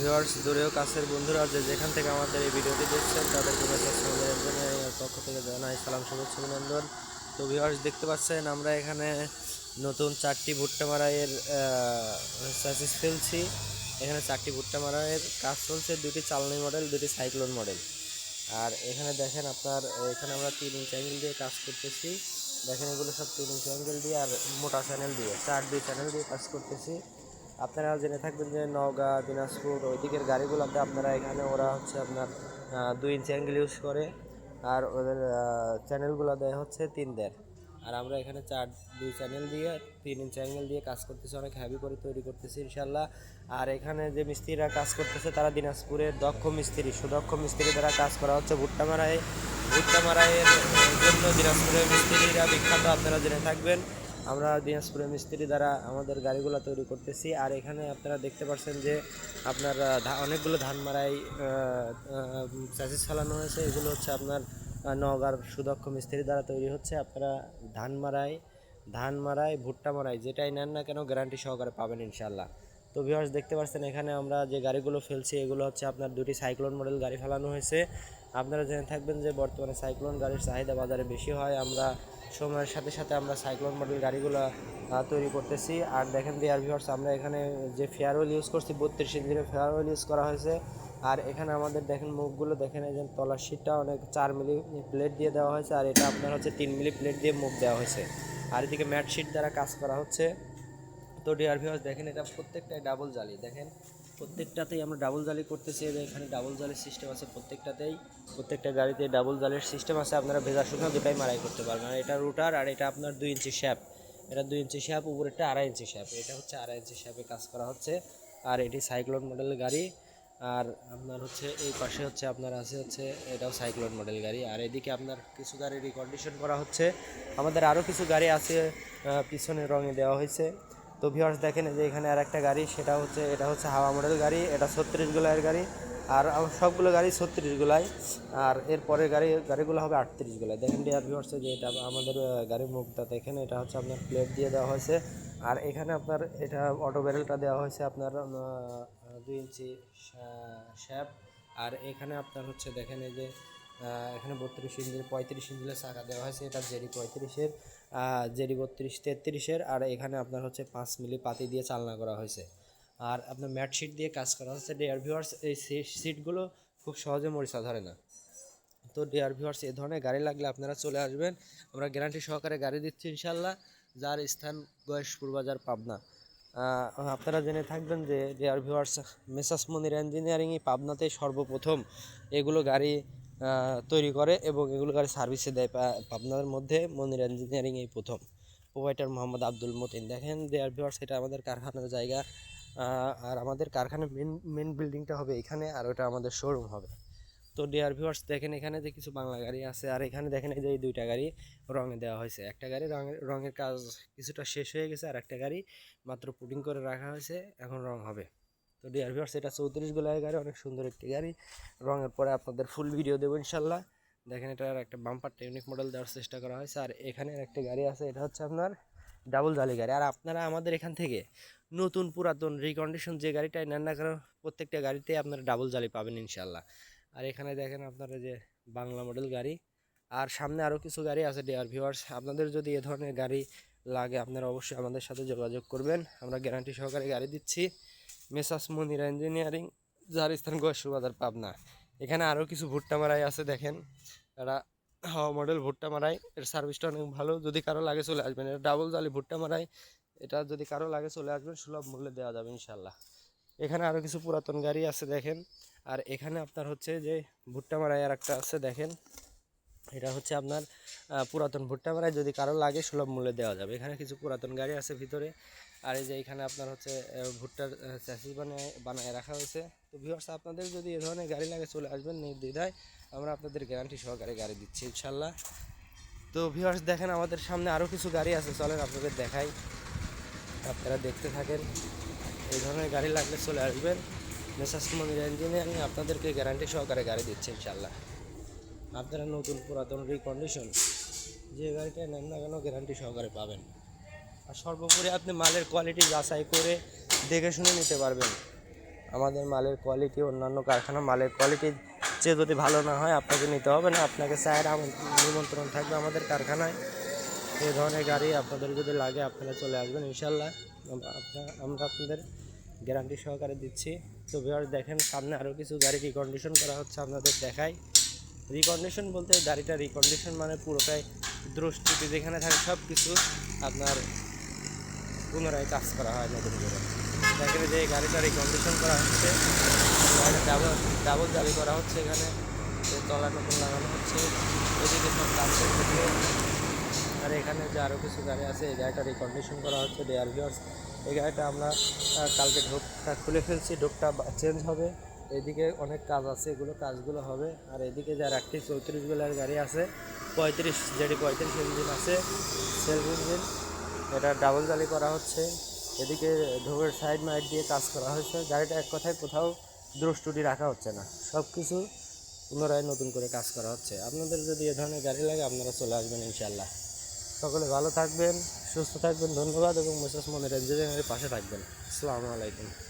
Viewers দূরেও কাছের বন্ধুরা, যে যেখান থেকে আমাদের এই ভিডিওটি দেখছেন তাদেরকে পক্ষ থেকে জানাই সালাম, শুভেচ্ছা, অভিনন্দন। তো ভিউয়ার্স দেখতে পাচ্ছেন, আমরা এখানে নতুন চারটি ভুট্টা মারাইয়ের সার্ভিস ফেলছি। এখানে চারটি ভুট্টা মারাইয়ের কাজ চলছে, দুটি চালনি মডেল দুটি সাইক্লোন মডেল আর এখানে দেখেন আপনার, এখানে আমরা তিন ইঞ্চ অ্যাঙ্গেল দিয়ে কাজ করতেছি। দেখেন এগুলো সব তিন ইঞ্চ অ্যাঙ্গেল দিয়ে আর মোটা চ্যানেল দিয়ে, চার দুই চ্যানেল দিয়ে কাজ করতেছি। আপনারা জেনে থাকবেন যে নওগাঁ, দিনাজপুর ওই দিকের গাড়িগুলোতে আপনারা এখানে ওরা হচ্ছে আপনার দুই ইঞ্চি অ্যাঙ্গেল ইউজ করে আর ওদের চ্যানেলগুলো দেয় হচ্ছে তিন দেড় আর আমরা এখানে চার, দুই চ্যানেল দিয়ে, তিন ইঞ্চি অ্যাঙ্গেল দিয়ে কাজ করতেছি, অনেক হ্যাভি করে তৈরি করতেছি ইনশাল্লাহ আর এখানে যে মিস্ত্রিরা কাজ করতেছে তারা দিনাজপুরের দক্ষ মিস্ত্রি। সুদক্ষ মিস্ত্রি দ্বারা কাজ করা হচ্ছে ভুট্টা মারাই ভুট্টা মারাইয়ের জন্য দিনাজপুরের মিস্ত্রিরা বিখ্যাত, আপনারা জেনে থাকবেন। আমরা দিনাজপুরের মিস্ত্রি দ্বারা আমাদের গাড়িগুলো তৈরি করতেছি। আর এখানে আপনারা দেখতে পাচ্ছেন যে আপনার অনেকগুলো ধান মারাই চাষিস ফেলানো হয়েছে। এগুলো হচ্ছে আপনার নগার সুদক্ষ মিস্ত্রি দ্বারা তৈরি হচ্ছে। আপনারা ধান মারাই ধান মারাই, ভুট্টা মারাই, যেটাই নেন না কেন গ্যারান্টি সহকারে পাবেন ইনশাল্লাহ তো ভিউয়ার্স দেখতে পাচ্ছেন এখানে আমরা যে গাড়িগুলো ফেলছি, এগুলো হচ্ছে আপনার দুটি সাইক্লোন মডেল গাড়ি ফেলানো হয়েছে। আপনারা জেনে থাকবেন যে বর্তমানে সাইক্লোন গাড়ির চাহিদা বাজারে বেশি হয়। আমরা সময়ের সাথে সাথে আমরা সাইক্লোন মডেল গাড়িগুলো তৈরি করতেছি। আর দেখেন ডিয়ার ভিউয়ার্স আমরা এখানে যে ফেয়ার অয়েল ইউজ করছি, বত্রিশ ইঞ্চিনের ফেয়ার অয়েল ইউজ করা হয়েছে। আর এখানে আমাদের দেখেন মুখগুলো, দেখেন এই যে তলার শীটটা অনেক চার মিলি প্লেট দিয়ে দেওয়া হয়েছে। আর এটা আপনার হচ্ছে তিন মিলি প্লেট দিয়ে মুখ দেওয়া হয়েছে। আর এদিকে ম্যাট শিট দ্বারা কাজ করা হচ্ছে। তো ডিয়ার ভিউয়ার্স দেখেন এটা প্রত্যেকটাই ডাবল জালি দেখেন। প্রত্যেকটাতেই আমরা ডাবল জালি করতেছি এখানে ডাবল জালির সিস্টেম আছে প্রত্যেকটাতেই। প্রত্যেকটা গাড়িতে ডাবল জালির সিস্টেম আছে, আপনারা ভেজা শুকনো দুটাই মারাই করতে পারবেন। আর এটা রুটার আর এটা আপনার দুই ইঞ্চি শ্যাপ এটা দুই ইঞ্চি শ্যাপ উপরেরটা আড়াই ইঞ্চি শ্যাপ এটা হচ্ছে আড়াই ইঞ্চি শ্যাপে কাজ করা হচ্ছে। আর এটি সাইক্লোন মডেলের গাড়ি। আর আপনার হচ্ছে এই পাশে হচ্ছে আপনার আছে হচ্ছে, এটাও সাইক্লোন মডেল গাড়ি। আর এদিকে আপনার কিছু গাড়ি রিকন্ডিশন করা হচ্ছে। আমাদের আরও কিছু গাড়ি আছে পিছনে রঙে দেওয়া হয়েছে। তো ভিউয়ার্স দেখেন যে এখানে আর একটা গাড়ি, সেটা হচ্ছে, এটা হচ্ছে হাওয়া মডেল গাড়ি, এটা ছত্রিশ গোলাইয়ের গাড়ি, আর সবগুলো গাড়ি ছত্রিশ গোলাই, আর এরপরে গাড়ি, গাড়িগুলো হবে আটত্রিশ গোলায় দেখেন ডিয়ার ভিউয়ার্সে যে এটা আমাদের গাড়ির মুখটা দেখেন, এটা হচ্ছে আপনার প্লেট দিয়ে দেওয়া হয়েছে, আর এখানে আপনার, এটা অটো ব্যারেলটা দেওয়া হয়েছে আপনার দুই ইঞ্চি শ্যাপ আর এখানে আপনার হচ্ছে, দেখেন এই যে এখানে বত্রিশ ইঞ্চির, পঁয়ত্রিশ ইঞ্চিলের চাকা দেওয়া হয়েছে। এটা জেরি পঁয়ত্রিশের জেরি বত্রিশ তেত্রিশের, আর এখানে আপনার হচ্ছে পাঁচ মিলি পাতি দিয়ে চালনা করা হয়েছে। আর আপনার ম্যাট শিট দিয়ে কাজ করা হচ্ছে ডেয়ার ভিউয়ার্স এই সিটগুলো খুব সহজে মরিচা ধরে না। তো ডিয়ার ভিউয়ার্স এই ধরনের গাড়ি লাগলে আপনারা চলে আসবেন। আমরা গ্যারান্টি সহকারে গাড়ি দিচ্ছি ইনশাল্লাহ, যার স্থান গয়েশপুর বাজার, পাবনা। আপনারা জেনে থাকবেন যে ডিয়ার ভিউয়ার্স মেসাস মনির ইঞ্জিনিয়ারিংই পাবনাতে সর্বপ্রথম এগুলো গাড়ি তৈরি করে এবং এগুলো গাড়ি সার্ভিসে দেয় পাবনার মধ্যে মনির ইঞ্জিনিয়ারিং এই প্রথম। প্রোভাইডার মোহাম্মদ আব্দুল মতিন। দেখেন ডিয়ার ভিওয়ার্স এটা আমাদের কারখানার জায়গা। আর আমাদের কারখানার মেন মেন বিল্ডিংটা হবে এখানে আর ওটা আমাদের শোরুম হবে। তো ডিয়ার ভিউয়ার্স দেখেন এখানে যে কিছু বাংলা গাড়ি আছে, আর এখানে দেখেন এই যে এই দুইটা গাড়ি রঙে দেওয়া হয়েছে। একটা গাড়ি রঙের রঙের কাজ কিছুটা শেষ হয়ে গেছে, আর একটা গাড়ি মাত্র পুটিং করে রাখা হয়েছে, এখন রং হবে। তো ডিয়ার ভিউয়ার্স এটা চৌত্রিশ গোলায় গাড়ি, অনেক সুন্দর একটি গাড়ি। রঙের পরে আপনাদের ফুল ভিডিও দেবো ইনশাল্লাহ দেখেন এটার একটা বাম্পারটা ইউনিক মডেল দেওয়ার চেষ্টা করা হয়েছে। আর এখানে একটা গাড়ি আছে, এটা হচ্ছে আপনার ডাবল জালি গাড়ি। আর আপনারা আমাদের এখান থেকে নতুন পুরাতন রিকন্ডিশন যে গাড়িটাই নেন না কেন, প্রত্যেকটা গাড়িতে আপনারা ডাবল জালি পাবেন ইনশাল্লাহ আর এখানে দেখেন আপনারা যে বাংলা মডেল গাড়ি। আর সামনে আরও কিছু গাড়ি আছে ডিয়ার ভিউয়ার্স আপনাদের যদি এ ধরনের গাড়ি লাগে, আপনারা অবশ্যই আমাদের সাথে যোগাযোগ করবেন। আমরা গ্যারান্টি সহকারে গাড়ি দিচ্ছি। মেসাস মনিরা ইঞ্জিনিয়ারিং যার স্থান গোয়েশ্বর বাজার পাবনা। এখানে আরও কিছু ভুট্টা মারাই আছে, দেখেন। এরা হাওয়া মডেল ভুট্টা মারাই। এর সার্ভিসটা অনেক ভালো। যদি কারও লাগে চলে আসবেন। এটা ডাবল জালি ভুট্টা মারাই। এটা যদি কারও লাগে চলে আসবেন, সুলভ মূল্যে দেওয়া যাবে ইনশাল্লাহ এখানে আরও কিছু পুরাতন গাড়ি আছে, দেখেন। আর এখানে আপনার হচ্ছে যে ভুট্টা মারাই আর একটা আছে, দেখেন। এটা হচ্ছে আপনার পুরাতন ভুট্টা মারাই। যদি কারও লাগে, সুলভ মূল্যে দেওয়া যাবে। এখানে কিছু পুরাতন গাড়ি আছে ভিতরে। আর এই যে এখানে আপনার হচ্ছে ভুট্টার চ্যাসিস বানিয়ে, বানায় রাখা হয়েছে। তো ভিউয়ার্স আপনাদের যদি এ ধরনের গাড়ি লাগে, চলে আসবেন নির্দ্বিধায়। আমরা আপনাদের গ্যারান্টি সহকারে গাড়ি দিচ্ছি, ইনশাল্লাহ। তো ভিউয়ার্স দেখেন আমাদের সামনে আরও কিছু গাড়ি আছে, চলেন আপনাদের দেখাই। আপনারা দেখতে থাকেন, এই ধরনের গাড়ি লাগলে চলে আসবেন। মেসাস মনির ইঞ্জিনিয়ারিং, আপনাদেরকে গ্যারান্টি সহকারে গাড়ি দিচ্ছে, ইনশাল্লাহ। আপনারা নতুন পুরাতন রিকন্ডিশন যে গাড়িটা নেন না কেন গ্যারান্টি সহকারে পাবেন। আর সর্বোপরি আপনি মালের কোয়ালিটি যাচাই করে দেখে শুনে নিতে পারবেন। আমাদের মালের কোয়ালিটি অন্যান্য কারখানা মালের কোয়ালিটির চেয়ে যদি ভালো না হয়, আপনাকে নিতে হবে না। আপনাকে স্যার নিমন্ত্রণ থাকবে আমাদের কারখানায়। এই ধরনের গাড়ি আপনাদের যদি লাগে, আপনারা চলে আসবেন ইনশাল্লাহ আমরা আপনাদের গ্যারান্টি সহকারে দিচ্ছি। তো ভিউয়ার দেখেন সামনে আরও কিছু গাড়ি রিকন্ডিশন করা হচ্ছে, আপনাদের দেখাই। রিকন্ডিশন বলতে গাড়িটা রিকন্ডিশন মানে পুরোটাই দ্রষ্টিতে যেখানে থাকে সব কিছু আপনার পুনরায় কাজ করা হয় নতুন করে। দেখেন যে গাড়িটা রিকন্ডিশন করা হচ্ছে ডাবল ডাবল জালি করা হচ্ছে এখানে তলা নতুন লাগানো হচ্ছে, এদিকে সব কাজ করতেছে আর এখানে যে আরও কিছু গাড়ি আছে, এই গাড়িটা রিকন্ডিশন করা হচ্ছে ডেয়ার ভিওর্স এই গাড়িটা আমরা কালকে ঢোকটা খুলে ফেলছি, ঢোকটা চেঞ্জ হবে। এদিকে অনেক কাজ আছে, এগুলো কাজগুলো হবে। আর এদিকে যার একটি চৌত্রিশ বেলার গাড়ি আছে, পঁয়ত্রিশ, যেটি পঁয়ত্রিশ ইঞ্জিন আছে সেলফ ইঞ্জিন এটা ডাবল জালি করা হচ্ছে। এদিকে ঢোকের সাইড মাইড দিয়ে কাজ করা হয়েছে। গাড়িটা এক কথায় কোথাও দ্রষ্টুটি রাখা হচ্ছে না। সব কিছু পুনরায় নতুন করে কাজ করা হচ্ছে। আপনাদের যদি এ ধরনের গাড়ি লাগে, আপনারা চলে আসবেন ইনশাল্লাহ সকলে ভালো থাকবেন, সুস্থ থাকবেন, ধন্যবাদ এবং মিসেস মনের ইঞ্জিনিয়ারের পাশে থাকবেন। আসসালামু আলাইকুম।